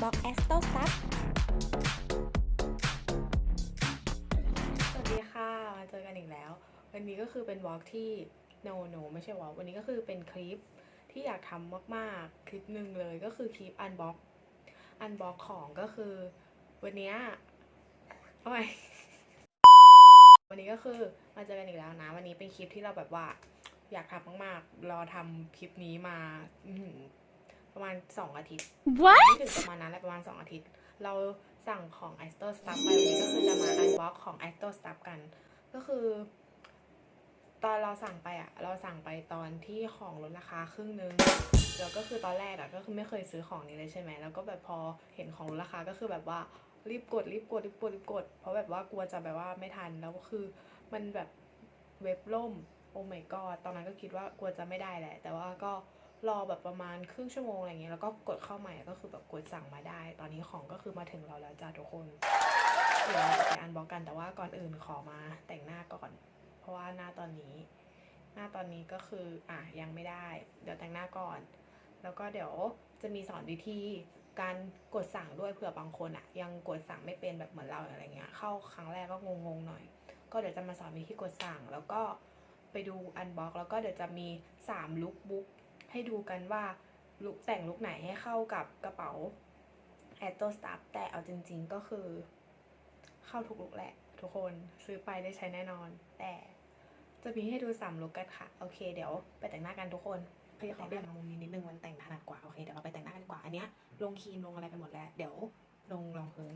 Unbox Asto Stuff สวัสดีค่ะ มาเจอกันอีกแล้ว วันนี้ก็คือเป็นวอล์กที่ no no ไม่ใช่วอล์กวันนี้ก็คือเป็นคลิปที่อยากทำมากๆ คลิปหนึ่งเลยก็คือคลิป unbox unbox ของก็คือ วันนี้ทำไมวันนี้ก็คือมาเจอกันอีกแล้วนะ วันนี้เป็นคลิปที่เราแบบว่าอยากทำมากๆ รอทำคลิปนี้มา ประมาณ 2 อาทิตย์ไม่ถึงประมาณนั้นแหละประมาณ 2 อาทิตย์ เราสั่งของ i s t o Stuff ไปวันนี้ก็คือจะมา unbox ของ i s t o Stuff กัน ก็คือ ตอนเราสั่งไปอะเราสั่งไปตอนที่ของลดราคาครึ่งนึงแล้วก็คือตอนแรกอะก็คือไม่เคยซื้อของนี้เลยใช่ไหมแล้วก็แบบพอเห็นของลดราคาก็คือแบบว่ารีบกดรีบกดรีบกดรีบกด เพราะแบบว่ากลัวจะแบบว่าไม่ทันแล้วก็คือมันแบบเว็บล่มโอ้ my god ตอนนั้นก็คิดว่ากลัวจะไม่ได้แหละ แต่ว่าก็ รอแบบประมาณครึ่งชั่วโมงอะไรเงี้ยแล้วก็กดเข้าใหม่ก็คือแบบกดสั่งมาได้ ตอนนี้ของก็คือมาถึงเราแล้วจ้าทุกคนเดี๋ยวเราจะไปอันบอกกันแต่ว่าก่อนอื่นขอมาแต่งหน้าก่อน เพราะว่าหน้าตอนนี้ หน้าตอนนี้ก็คืออะยังไม่ได้ เดี๋ยวแต่งหน้าก่อน แล้วก็เดี๋ยวจะมีสอนวิธีการกดสั่งด้วยเผื่อบางคนอะยังกดสั่งไม่เป็นแบบเหมือนเราอะไรเงี้ยเข้าครั้งแรกก็งงๆหน่อย ก็เดี๋ยวจะมาสอนวิธีกดสั่งแล้วก็ไปดูอันบ็อกแล้วก็เดี๋ยวจะมี3ลุคบุ๊ก ให้ดูกันว่าลุคแต่งลุคไหนให้เข้ากับกระเป๋า a t t o Stuff แต่เอาจริง ๆก็คือ เข้าทุกลุคแหละ ทุกคนซื้อไปได้ใช้แน่นอน แต่จะมีให้ดูสามลุคกันค่ะ โอเค เดี๋ยวไปแต่งหน้ากันทุกคนพี่ขอเปลี่ยนมามุมนี้นิดนึงมันแต่งถนัดกว่า โอเค เดี๋ยวเราไปแต่งหน้ากันดีกว่า อันเนี้ยลงครีมลงอะไรไปหมดแล้ว เดี๋ยวลงรองพื้น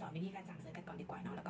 สอนวิธีการสั่งซื้อกันก่อนดีกว่าเนาะแล้ว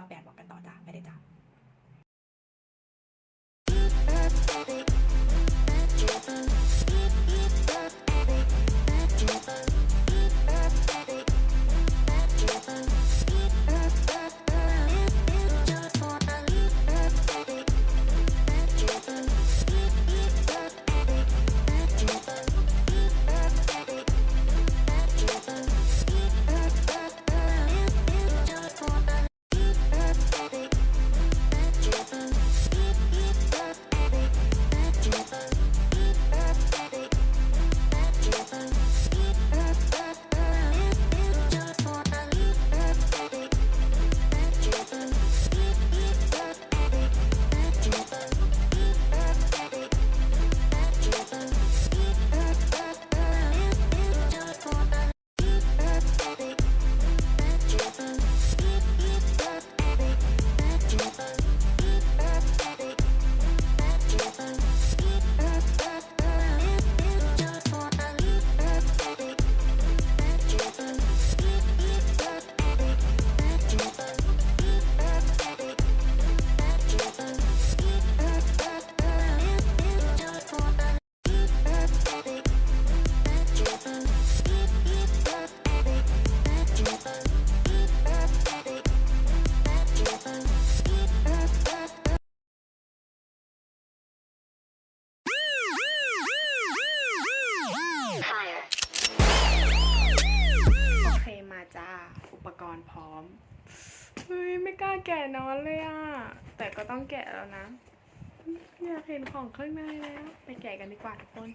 เฮ้ยไม่กล้าแกะนอนเลยอะ แต่ก็ต้องแกะแล้วนะ อยากเห็นของข้างในแล้ว ไปแกะกันดีกว่าทุกคน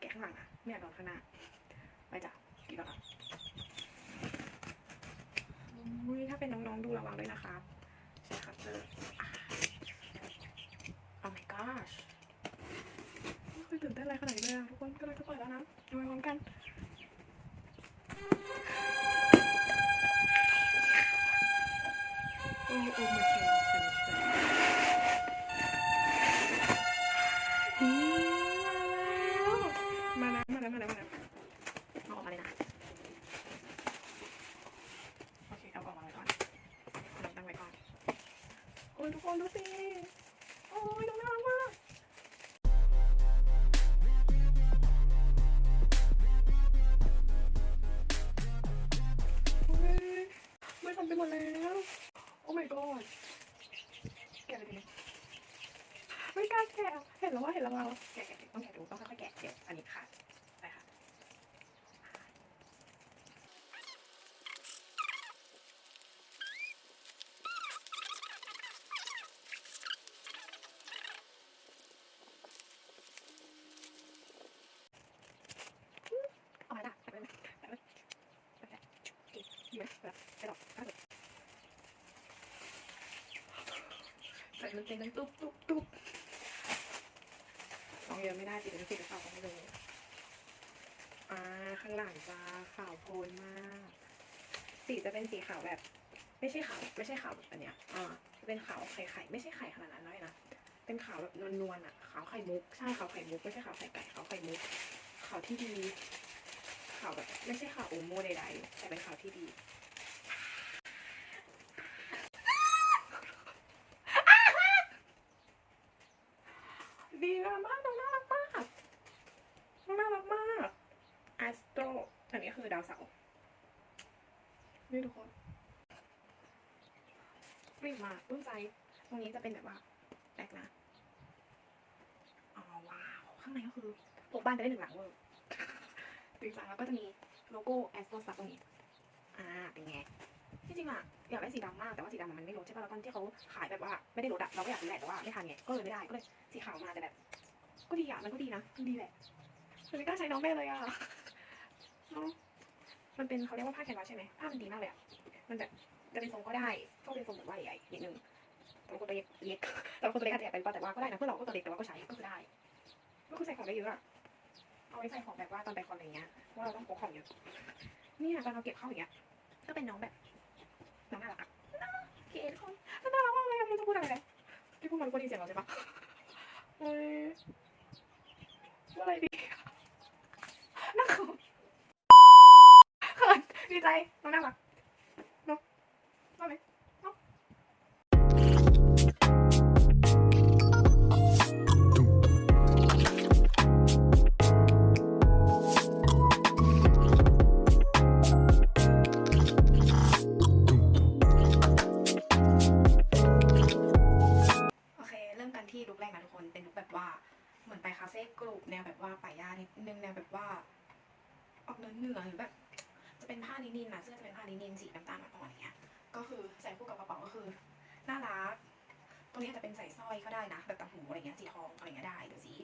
แกะข้างหลังนะไม่อยากนอนข้างหน้า ไปจ้ะกี่ก่อนอุ้ยถ้าเป็นน้องๆดูระวังด้วยนะครับใช่ครับเจออะ Oh my gosh ไม่เคยตื่นเต้นอะไรขนาดนี้เลยอะทุกคนกำลังจะเปิดแล้วนะดูไปพร้อมกัน แกะเห็นแล้วว่าเห็นแล้วว่าแกะแกะต้องแกะดูต้องค่อยๆแกะเดี๋ยวอันนี้ขาดไปค่ะเอามาได้ไปเลยไปเลยไปเลยดีไหมไปไปหรอกไปเลยใส่มันเป็นดังตุ๊บตุ๊บตุ๊บ ลองไม่ได้ติดลิขสิทธิ์หรือเล่าก็ไม่รู้อ่าข้างหลังจะขาวโพลนมาก สีจะเป็นสีขาวแบบ ไม่ใช่ขาวไม่ใช่ขาวแบบอันเนี้ยอ่าจะเป็นขาวไข่ไข่ไม่ใช่ไข่ขนาดนั้นเลยนะเป็นขาวแบบนวลๆอะขาวไข่มุกใช่ขาวไข่มุกไม่ใช่ขาวไข่ไก่ขาวไข่มุกขาวที่ดีขาวแบบไม่ใช่ขาวโอโมใดๆแต่เป็นขาวที่ดีงามมากน้องน่ารักมากน้องน่ารักมากแอสโตรอันนี้ คือดาวเสาร์นี่ทุกคนรีบมาปื้มใจ ตรงนี้จะเป็นแบบว่าแปลกนะอ๋อว้าว ข้างในก็คือปกบ้านจะได้หนึ่งหลังเวอร์ดีจังแล้วก็จะมีโลโก้แอสโตรสตรงนี้ อ่า เป็นไงที่จริงอะอยากได้สีดำมากแต่ว่าสีดำมันไม่ลดใช่ป่ะแล้วตอนที่เขาขายแบบว่าไม่ได้ลดอะเราก็อยากซื้อแหละแต่ว่าไม่ทันไงก็เลยไม่ได้ก็เลยสีขาวมาแต่แบบ ก็ดีอะมันก็ดีนะดีแหละแต่ไม่กล้าใช้น้องแม่เลยอะ มันเป็นเขาเรียกว่าผ้าแคนวาสใช่ไหมผ้ามันดีมากเลยอะมันแบบจะเป็นทรงก็ได้ก็เป็นทรงแบบว่าใหญ่ๆนิดนึงแต่บางคนตัวเล็กเล็กแต่บางคนตัวเล็กอาจจะใหญ่ไปแต่ว่าก็ได้นะเพื่อนเราก็ตัวเล็กแต่ว่าก็ใช้ก็คือได้ก็คือใส่ของได้เยอะอะเอาไว้ใส่ของแบบว่าตอนไปคอนอะไรเงี้ยว่าเราต้องพกของเยอะเนี่ยตอนเราเก็บเข้าอย่างเงี้ยก็เป็นน้องแบบน้องน่ารักอะน่าเก๋ทุกคนน่ารักมากเลยอะไม่รู้จะพูดอะไรเลยที่พูดมันก็ดีเสียงเราใช่ปะเฮ้ยพูดอะไรดีน่าเขินเขิน ดีใจน้องน่ารักเนาะว่าไหมเนาะโอเค เริ่มกันที่ลุคแรกนะทุกคน เป็นลุคแบบว่า เหมือนไปคาเฟ่กลุ่มแนวแบบว่าป่าย่านิดนึงแนวแบบว่า ออกเนื้อเนื้อหรือแบบ จะเป็นผ้าลินินนะเสื้อจะเป็นผ้าลินินสีน้ำตาลอ่อนๆอย่างเงี้ย ก็คือใส่คู่กับกระเป๋าก็คือน่ารักตรงนี้อาจจะเป็นใส่สร้อยก็ได้นะแบบต่างหูอะไรเงี้ยสีทองอะไรเงี้ยได้หรือสี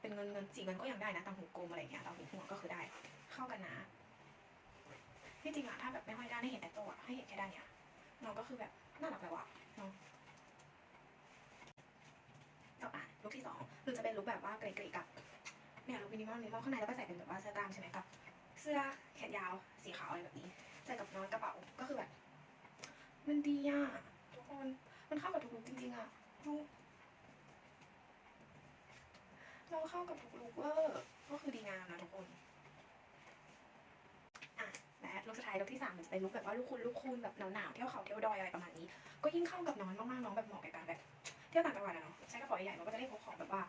เป็นเงินเงินสีเงินก็ยังได้นะต่างหูกลมอะไรเงี้ยต่างหูหัวก็คือได้ เข้ากันนะที่จริงอะถ้าแบบไม่ค่อยได้ให้เห็นแต่ตัวให้เห็นแค่ด้านเนี้ยน้องก็คือแบบน่ารักแล้วอะเนาะต่ออะลุคที่สองคือจะเป็นลุคแบบว่าเกรย์ๆกับเนี่ยลุคมินิมอลมินิมอลข้างในแล้วก็ใส่เป็นแบบว่าเสื้อกล้ามใช่ไหมกับ สื้อแขนยาวสีขาวอะไรแบบนี้ใส่กับน้องกระเป๋าก็คือแบบ มันดีอะทุกคนมันเข้ากับทุกลุคจริงๆอะดูเราเข้ากับทุกลุคเวอร์ก็คือดีงามนะทุกคนอะและลุคสุดท้ายลุคที่สามมันจะเป็นลุคแบบว่าลูกคุณลูกคุณแบบหนาวๆเที่ยวเขาเที่ยวดอยอะไรประมาณนี้ ก็ยิ่งเข้ากับน้องมากๆน้องแบบเหมาะกับการแบบเที่ยวต่างจังหวัดอะเนาะใช้กระเป๋าใหญ่ๆมันก็จะได้พกของแบบว่า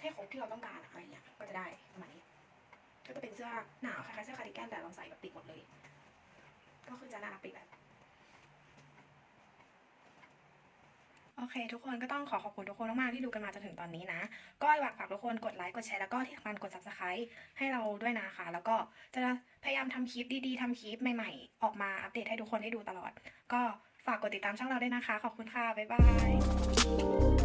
ให้ครบที่เราต้องการอะอะไรอย่างเงี้ยก็จะได้ประมาณนี้ ก็จะเป็นเสื้อหนาวคล้ายๆเสื้อคาร์ดิแกนแต่เราใส่แบบปิดหมดเลย ก็คือจะน่ารักปิดแบบโอเค ทุกคนก็ต้องขอขอบคุณทุกคนมากๆที่ดูกันมาจนถึงตอนนี้นะ ก็อยากฝากทุกคนกดไลค์กดแชร์แล้วก็ที่สำคัญกด subscribe ให้เราด้วยนะคะ แล้วก็จะพยายามทำคลิปดีๆทำคลิปใหม่ๆ ออกมาอัปเดตให้ทุกคนได้ดูตลอด ก็ฝากกดติดตามช่องเราด้วยนะคะ ขอบคุณค่ะ บ๊ายบาย